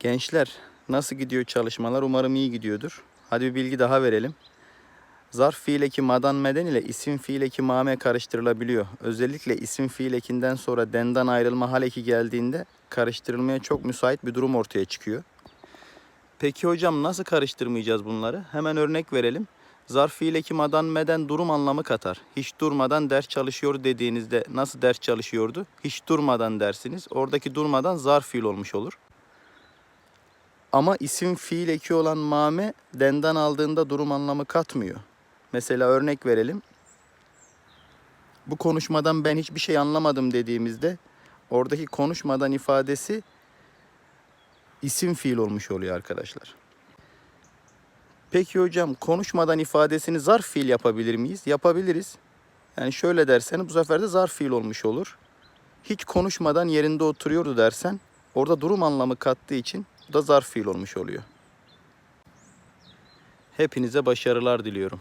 Gençler nasıl gidiyor çalışmalar? Umarım iyi gidiyordur. Hadi bir bilgi daha verelim. Zarf fiil eki madan meden ile isim fiil eki mame karıştırılabiliyor. Özellikle isim fiil ekinden sonra denden ayrılma hal eki geldiğinde karıştırılmaya çok müsait bir durum ortaya çıkıyor. Peki hocam nasıl karıştırmayacağız bunları? Hemen örnek verelim. Zarf fiil eki madan meden durum anlamı katar. Hiç durmadan ders çalışıyor dediğinizde nasıl ders çalışıyordu? Hiç durmadan dersiniz. Oradaki durmadan zarf fiil olmuş olur. Ama isim fiil eki olan mame denden aldığında durum anlamı katmıyor. Mesela örnek verelim. Bu konuşmadan ben hiçbir şey anlamadım dediğimizde oradaki konuşmadan ifadesi isim fiil olmuş oluyor arkadaşlar. Peki hocam konuşmadan ifadesini zarf fiil yapabilir miyiz? Yapabiliriz. Yani şöyle dersen bu sefer de zarf fiil olmuş olur. Hiç konuşmadan yerinde oturuyordu dersen orada durum anlamı kattığı için da zarf fiil olmuş oluyor. Hepinize başarılar diliyorum.